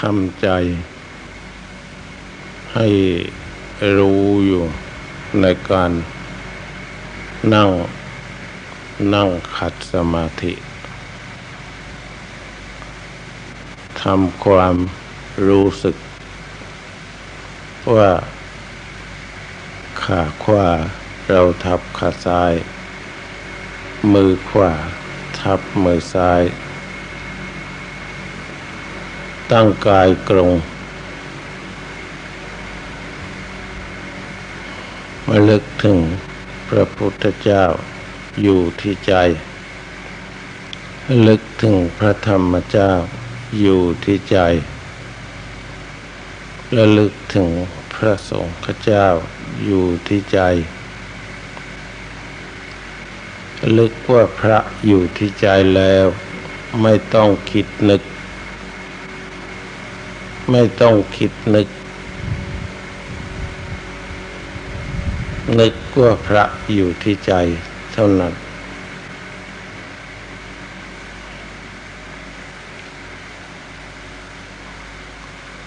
ทำใจ ให้รู้อยู่ในการนั่งนั่งขัดสมาธิทำความรู้สึก ว่าขาขวาเราทับขาซ้าย มือขวาทับมือซ้าย ตั้งกายกรง มาลึกถึงพระพุทธเจ้าอยู่ที่ใจ ลึกถึงพระธรรมเจ้าอยู่ที่ใจ และลึกถึงพระสงฆ์เจ้าอยู่ที่ใจ ลึกว่าพระอยู่ที่ใจแล้ว ไม่ต้องคิดนึก ไม่ต้องคิดนึก นึกว่าพระอยู่ที่ใจเท่านั้น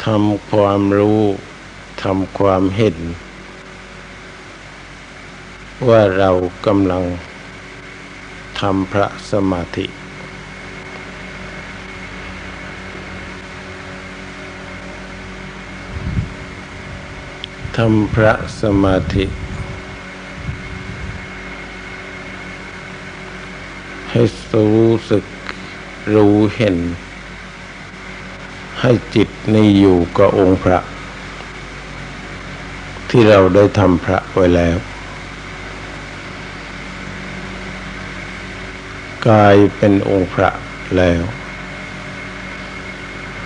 ทำความรู้ ทำความเห็น ว่าเรากำลังทำพระสมาธิ ทำพระสมาธิ ให้รู้สึกรู้เห็น ให้จิตนี่อยู่กับองค์พระ ที่เราได้ทำพระไว้แล้ว กายเป็นองค์พระแล้ว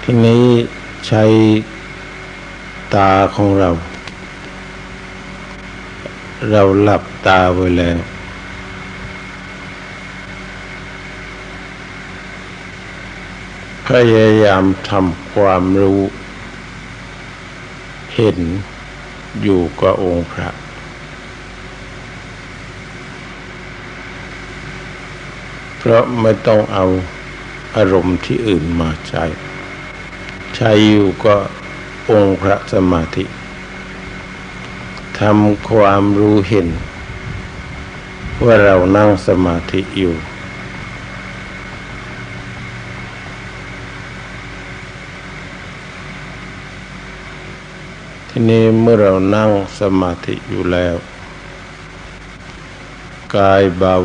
ทีนี้ใช้ตาของเรา เราหลับตาไว้แล้วพยายามทำความรู้ เห็นอยู่กับองค์พระ เพราะไม่ต้องเอาอารมณ์ที่อื่นมาใช้ ใช้อยู่ก็องค์พระสมาธิ ทำความรู้เห็น ว่าเรานั่งสมาธิอยู่ ทีนี้เมื่อเรานั่งสมาธิอยู่แล้ว กายเบา